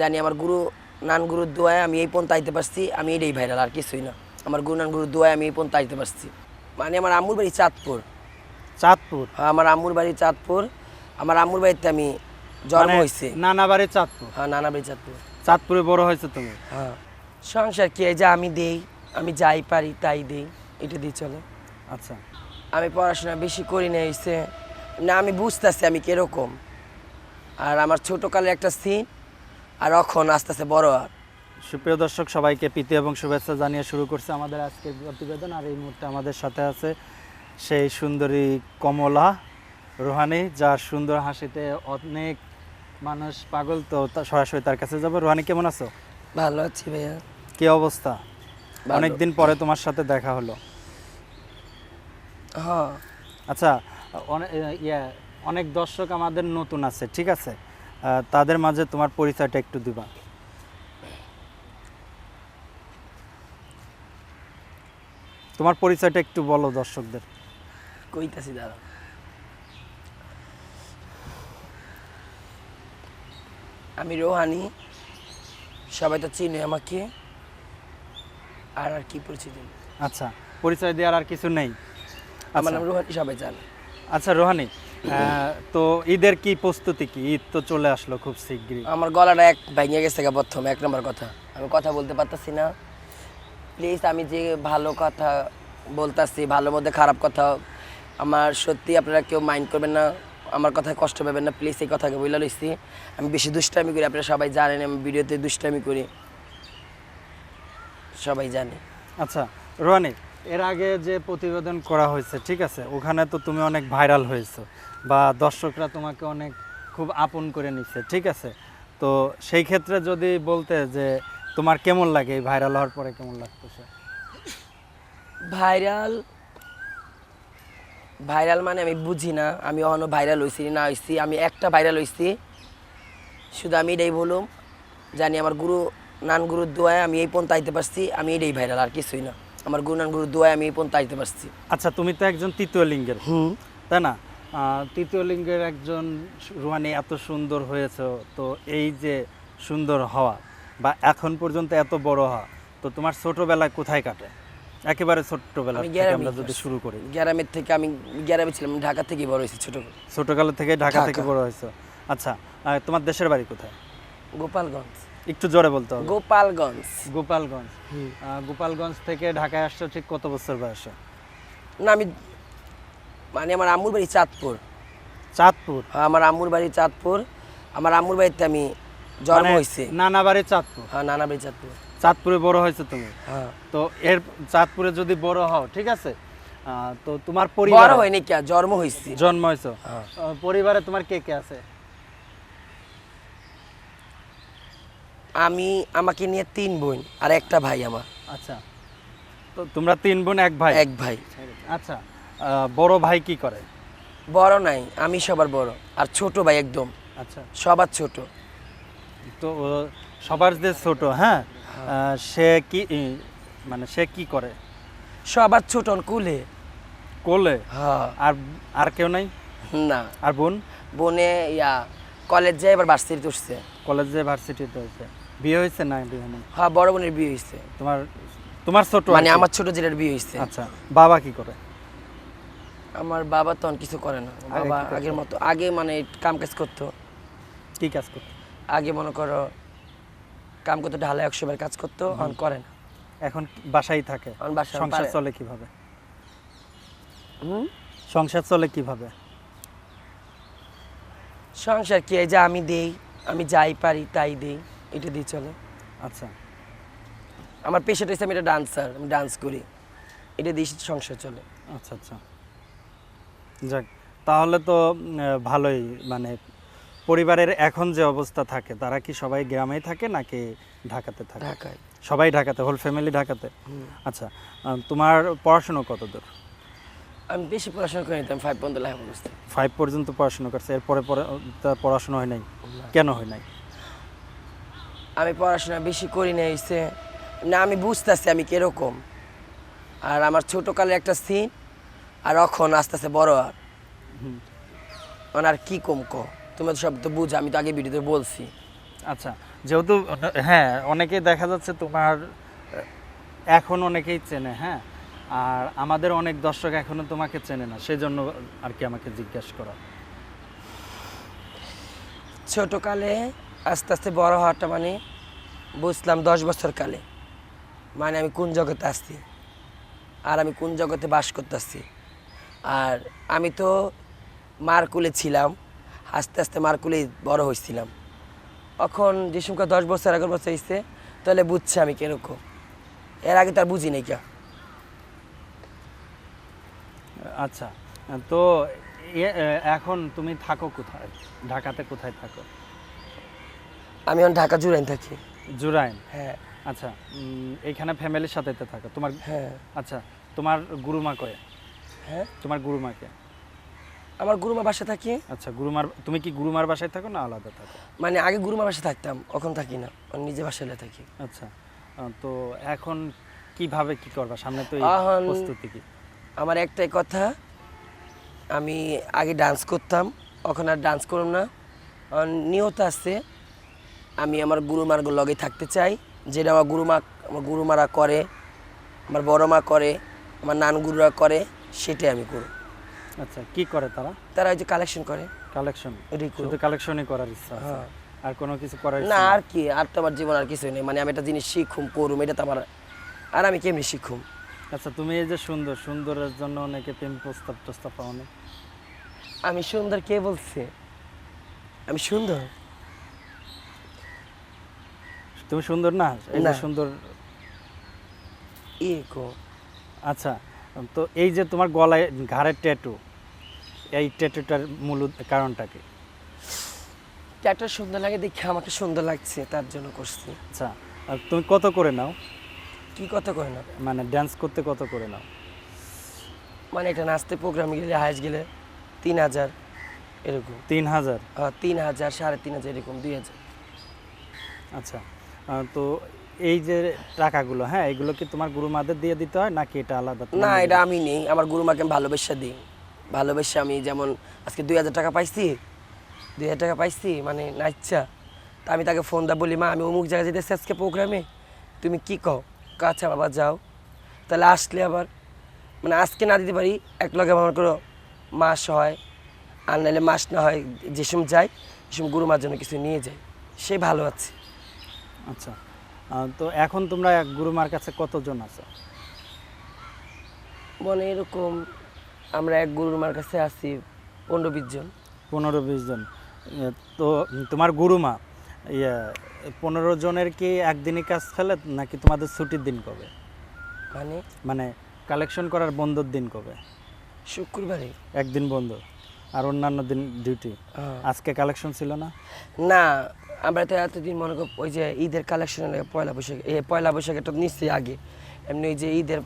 জানি আমার গুরু নান গুরুর দোয়ায় আমি এই পন্থা আইতে পারছি আমি এটাই ভাইরাল আর কিছুই না। আমার গুরু নান গুরুর দোয়ায় আমি এই পন্থা আইতে পারছি। মানে আমার আম্মুর বাড়ি চাঁদপুর। চাঁদপুর? হ্যাঁ, আমার আম্মুর বাড়ি চাঁদপুর। আমার আম্মুর বাড়িতে আমি জন্ম মানে হয়েছে নানা বাড়ি চাঁদপুর? হ্যাঁ নানা বাড়ি চাঁদপুর। চাঁদপুরে বড় হয়েছে তুমি? হ্যাঁ। সংসার কি যে আমি দেই আমি যাই পারি তাই দেই এটা দিয়ে চলে। আচ্ছা। আমি পড়াশোনা বেশি করি না এসে না আমি বুঝতেছি আমি কীরকম। আর আমার ছোটোকালের একটা সিন আর এখন আস্তে আস্তে বড় আর। সুপ্রিয় দর্শক সবাইকে প্রীতি এবং শুভেচ্ছা জানিয়ে শুরু করছে আমাদের আজকের প্রতিবেদন। আর এই মুহূর্তে আমাদের সাথে আছে সেই সুন্দরী কমলা রোহানি যার সুন্দর হাসিতে অনেক মানুষ পাগল তো সরাসরি তার কাছে যাব। রোহানি কেমন আছো? ভালো আছি ভাইয়া। কি অবস্থা। অনেকদিন পরে তোমার সাথে দেখা হলো। হ্যাঁ। আচ্ছা ইয়ে অনেক দর্শক আমাদের নতুন আছে ঠিক আছে? তাদের মাঝে তোমার পরিচয়টা একটু দিবা। তোমার পরিচয়টা একটু বলো দর্শকদের। কইতাছি দাদা। আমি রোহানি সবাই তো চিনে আমাকে। আর আর কি পরিচিতি আচ্ছা পরিচয় দেওয়ার আর কিছু নেই। আমার আচ্ছা। নাম রোহানি সবাই জানে। আচ্ছা রোহানি তো ঈদের কি প্রস্তুতি কি? ঈদ তো চলে আসলো খুব শিগগিরই। আমার গলাটা এক ভেঙে গেছে প্রথম এক নম্বর কথা। আমি কথা বলতে পারতাছি না। প্লিজ আমি যে ভালো কথা বলতাছি ভালো মধ্যে খারাপ কথা আমার সত্যি আপনারা কেউ মাইন্ড করবেন না। আমার কথায় কষ্ট পাবেন না। প্লিজ এই কথাকে বলে লইছি। আমি বেশি দুষ্টামি করি আপনারা সবাই জানেন আমি ভিডিওতে দুষ্টামি করি। সবাই জানে। আচ্ছা রোহানি এর আগে যে প্রতিবেদন করা হয়েছে, ঠিক আছে? ওখানে তো তুমি অনেক ভাইরাল হয়েছো বা দর্শকরা তোমাকে অনেক খুব আপন করে নিচ্ছে ঠিক আছে? তো সেই ক্ষেত্রে যদি বলতে যে তোমার কেমন লাগে, এই ভাইরাল হওয়ার পরে কেমন লাগতেছে ভাইরাল ভাইরাল মানে আমি বুঝি না। আমি অন্য ভাইরাল হয়েছি না হয়েছি আমি একটা ভাইরাল হয়েছি শুধু আমি এটাই বলুম, জানি আমার গুরু নান গুরুর দোয়ায় আমি এই পর্যন্ত আইতে পারছি। আমি এটাই ভাইরাল আর কিছুই না। আমার গুরু নান গুরুর দোয়ায় আমি এই পর্যন্ত আইতে পারছি। আচ্ছা তুমি তো একজন তৃতীয় লিঙ্গের। হুম। তাই না? তৃতীয় লিঙ্গের একজন রুহানি এত সুন্দর হয়েছে তো এই যে সুন্দর হওয়া বা এখন পর্যন্ত এত বড় হওয়া তো তোমার ছোটবেলায় কোথায় কাটে? একেবারে ছোট্টবেলা আমরা যদি শুরু করি। গ্রামের থেকে আমি গ্রামে ছিলাম ঢাকা থেকে বড় হয়েছি ছোট ছোটকাল থেকে ঢাকা থেকে বড় হয়েছে। আচ্ছা তোমার দেশের বাড়ি কোথায়? গোপালগঞ্জ। একটু জোরে বলতে হবে। গোপালগঞ্জ। গোপালগঞ্জ। গোপালগঞ্জ থেকে ঢাকায় আসছো ঠিক কত বছর বয়সে? না আমি মানে আমার আম্মুর বাড়ি চাঁদপুর। চাঁদপুর? আমার আম্মুর বাড়ি চাঁদপুর। আমার আম্মুর বাড়িতে আমি জন্ম মানে হয়েছে। নানা বাড়ি চাঁদপুর? হ্যাঁ নানা বাড়ি চাঁদপুর। চাঁদপুরে বড় হয়েছে তুমি? হ্যাঁ। তো এর চাঁদপুরে যদি বড় হও ঠিক আছে? তো তোমার পরিবার বড় হয়নি কে? জন্ম হয়েছে। জন্ম হয়েছো। হ্যাঁ। পরিবারে তোমার কে কে আছে? আমি আমাকে নিয়ে তিন বোন আর একটা ভাই আমার। আচ্ছা। তো তোমরা তিন বোন এক ভাই? এক ভাই। আচ্ছা বড় ভাই কি করে? বড় নাই আমি সবার বড় আর ছোট ভাই একদম। আচ্ছা। সবার ছোট। তো সবার যে ছোট হ্যাঁ? সে কি মানে সে কি করে? সবার ছোট কুলে। কোলে? হ্যাঁ। আর আর কেউ নাই? না। আর বোন? বোনে ইয়া কলেজ যায় এবার ভার্সিটিতে উঠছে। কলেজে ভার্সিটিতে হয়েছে বিয়ে হয়েছে না বিয়ে হয়নি? হ্যাঁ বড় বোনের বিয়ে হয়েছে। তোমার তোমার ছোট মানে আমার ছোট জেলের বিয়ে হয়েছে। আচ্ছা বাবা কি করে? আমার বাবা তখন কিছু করে না। বাবা আগের মতো আগে মানে কাম কাজ করতো। কি কাজ করতে? আগে মনে করো কাম করতো ঢালাই একশো বার কাজ করতো এখন করে না। এখন বাসায় থাকে? সংসার চলে কীভাবে? সংসার চলে কীভাবে? সংসার কি? যে আমি দেই আমি যাই পারি তাই দেই। এটা দিয়ে চলে। আচ্ছা। আমার পেশাটা হচ্ছে আমি একটা ডান্সার আমি ডান্স করি। এটা দিয়ে সংসার চলে। আচ্ছা আচ্ছা। যাক তাহলে তো ভালোই মানে পরিবারের এখন যে অবস্থা থাকে তারা কি সবাই গ্রামেই থাকে নাকি ঢাকাতে থাকে? ঢাকায়। সবাই ঢাকাতে হোল ফ্যামিলি ঢাকাতে? আচ্ছা তোমার পড়াশোনা কত দূর আমি বেশি পড়াশোনা করি নিতাম ফাইভ পর্যন্ত ফাইভ পর্যন্ত পড়াশোনা করছে এরপরে পড়াশোনা হয় নাই? কেন হয় নাই? আমি পড়াশোনা বেশি করি না এসে না আমি বুঝতেছি আমি কীরকম। আর আমার ছোটোকালের একটা সিন আর এখন আস্তে আস্তে বড় আর। মানে আর কী কম ক? তুমি তো সব তো বুঝ আমি তো আগে ভিডিওতে বলছি। আচ্ছা যেহেতু হ্যাঁ অনেকেই দেখা যাচ্ছে তোমার এখন অনেকেই চেনে হ্যাঁ? আর আমাদের অনেক দর্শক এখনও তোমাকে চেনে না সেই জন্য আর কি আমাকে জিজ্ঞাসা করা। ছোটোকালে আস্তে আস্তে বড় হওয়াটা মানে বুঝলাম দশ বছর কালে। মানে আমি কোন জগতে আসছি? আর আমি কোন জগতে বাস করতেছি আর আমি তো মারকুলে ছিলাম, আস্তে আস্তে মার কুলেই বড় হয়েছিলাম এখন যে সময় দশ বছর, এগারো বছর হয়েছে তাহলে বুঝছে আমি কীরকম এর আগে তো আর বুঝি নাই কে আচ্ছা তো এখন তুমি থাকো কোথায়? ঢাকাতে কোথায় থাকো? আমি এখন ঢাকা জুরাইন থাকি। জুরাইন? হ্যাঁ। আচ্ছা এইখানে ফ্যামিলির সাথে তো থাকো। তোমার হ্যাঁ। আচ্ছা তোমার গুরুমা কয়ে? হ্যাঁ? তোমার গুরুমাকে? আমার গুরুমা বাসা থাকি। আচ্ছা গুরুমার তুমি কি গুরুমার বাসায় থাকো না আলাদা থাকো? মানে আগে গুরুমার বাসা থাকতাম এখন থাকি না। নিজে বাসায় থাকি। আচ্ছা তো এখন কীভাবে কি করবা? সামনে তো প্রস্তুতি কি? আমার একটাই কথা আমি আগে ডান্স করতাম এখন আর ডান্স করুম না। নিয়ত আছে আমি আমার গুরুমার লগে থাকতে চাই যেটা আমার গুরুমা আমার গুরুমারা করে আমার বড় মা করে আমার নান গুরুরা করে সেটাই আমি করব। আচ্ছা কি করে তারা? তারা ওই যে কালেকশন করে। কালেকশন শুধু কালেকশনই করার ইচ্ছা হ্যাঁ। আর কোনো কিছু করার না আর কি আর তো আমার জীবন আর কিছু নেই। মানে আমি একটা জিনিস শিখুম করুম এটা তো আমার আর আমি কেমনি শিখুম? আচ্ছা তুমি এই যে সুন্দর সুন্দরের জন্য অনেকে প্রেম প্রস্তাব প্রস্তাব পাও না আমি সুন্দর কে বলছে? আমি সুন্দর? তুমি সুন্দর না? না। সুন্দর। ই কো আচ্ছা তো এই যে তোমার গলায় ঘাড়ের ট্যাটু এই ট্যাটুটার মূল কারণটা কি? একটা সুন্দর লাগে দেখে আমাকে সুন্দর লাগছে তার জন্য করছি। আচ্ছা আর তুমি কত করে নাও? কি কত করে নাও? মানে ড্যান্স করতে কত করে নাও? মানে এটা নাচতে প্রোগ্রাম গেলে হাইস গেলে তিন হাজার এরকম। তিন হাজার? আহ, তিন হাজার সাড়ে তিন হাজার এরকম দুই হাজার। আচ্ছা। তো এই যে টাকাগুলো হ্যাঁ এগুলো কি তোমার গুরুমাদের দিয়ে দিতে হয় নাকি এটা আলাদা না এটা আমি নেই আমার গুরু গুরুমাকে আমি ভালোবেসা দিই। ভালোবেসে আমি যেমন আজকে দুই হাজার টাকা পাইছি দুই হাজার টাকা পাইছি মানে নাইচ্ছা তা আমি তাকে ফোন দা বলি মা আমি অমুক জায়গায় যেতেছি আজকে প্রোগ্রামে তুমি কি কও? কাছে বাবা যাও। তাহলে আসলে আবার মানে আজকে না দিতে পারি এক লগে আমার কোনো মাস হয় আর নাহলে মাস না হয় যে সময় যাই সে সময় গুরুমার জন্য কিছু নিয়ে যাই সে ভালো আছে। আচ্ছা। তো এখন তোমরা গুরুমার কাছে কতজন আছো? মানে এরকম আমরা এক গুরুমার কাছে আছি পনেরো বিশ জন। পনেরো বিশ জন। তো তোমার গুরুমা ইয়ে পনেরো জনের কি একদিনই কাজ ফেলে নাকি তোমাদের ছুটির দিন কবে? মানে? মানে কালেকশন করার বন্ধর দিন কবে? শুক্রবারে। একদিন বন্ধ আর অন্যান্য দিন ডিউটি হ্যাঁ। আজকে কালেকশন ছিল না? না আমরা তো এতদিন মনে কর ওই যে ঈদের কালেকশন পয়লা বৈশাখ পয়লা বৈশাখটা নিচ্ছি আগে। এমনি ওই যে ঈদের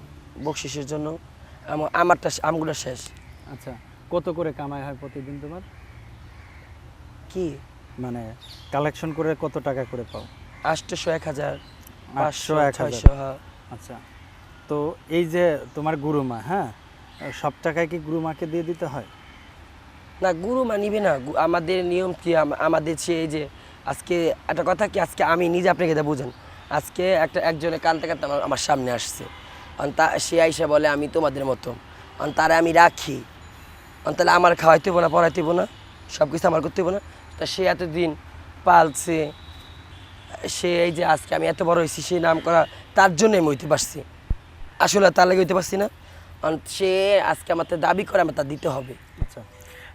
বকশিসের জন্য আমা- আমারটা আমগুলো শেষ। আচ্ছা কত করে কামাই হয় প্রতিদিন তোমার? কি? মানে কালেকশন করে কত টাকা করে পাও? আটশোশো এক হাজার আটশো পাঁচশো ছয়শো হ্যাঁ। আচ্ছা তো এই যে তোমার গুরুমা হ্যাঁ? সব টাকায় কি গুরুমাকে দিয়ে দিতে হয়? না গুরুমা নিবে না। আমাদের নিয়ম কি? আমাদের সে এই যে আজকে একটা কথা কি, আজকে আমি নিজে আপনাকে এটা বুঝেন। আজকে একটা একজনে কানতে কানতে আমার আমার সামনে আসছে। তা, সে আইসা বলে, আমি তোমাদের মতো। তারা আমি রাখি। তাহলে আমার খাওয়াইতে না, পড়াইতে না? সব কিছু আমার করতে না? তা সে এতদিন পালছে। সে এই যে আজকে আমি এত বড় হয়েছি, সে নাম করা, তার জন্যই আমি হইতে পারছি। আসলে তার লাগে হইতে পারছি না। সে আজকে আমার দাবি করে আমার তা দিতে হবে। আচ্ছা।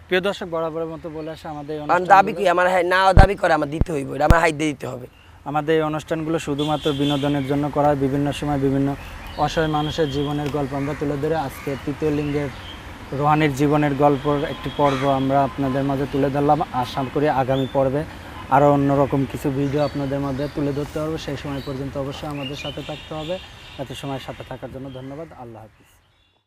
প্রিয় দর্শক বরাবরের মতো বলে আসে আমাদের দাবি কি? আমার না দাবি করে আমার দিতে হইব এটা আমার দিয়ে দিতে হবে। আমাদের এই অনুষ্ঠানগুলো শুধুমাত্র বিনোদনের জন্য করা হয় বিভিন্ন সময় বিভিন্ন অসহায় মানুষের জীবনের গল্প আমরা তুলে ধরে আজকে তৃতীয় লিঙ্গের রোহানির জীবনের গল্পর একটি পর্ব আমরা আপনাদের মাঝে তুলে ধরলাম। আশা করি আগামী পর্বে আরও অন্যরকম কিছু ভিডিও আপনাদের মধ্যে তুলে ধরতে পারব। সেই সময় পর্যন্ত অবশ্যই আমাদের সাথে থাকতে হবে। এত সময় সাথে থাকার জন্য ধন্যবাদ। আল্লাহ হাফিজ।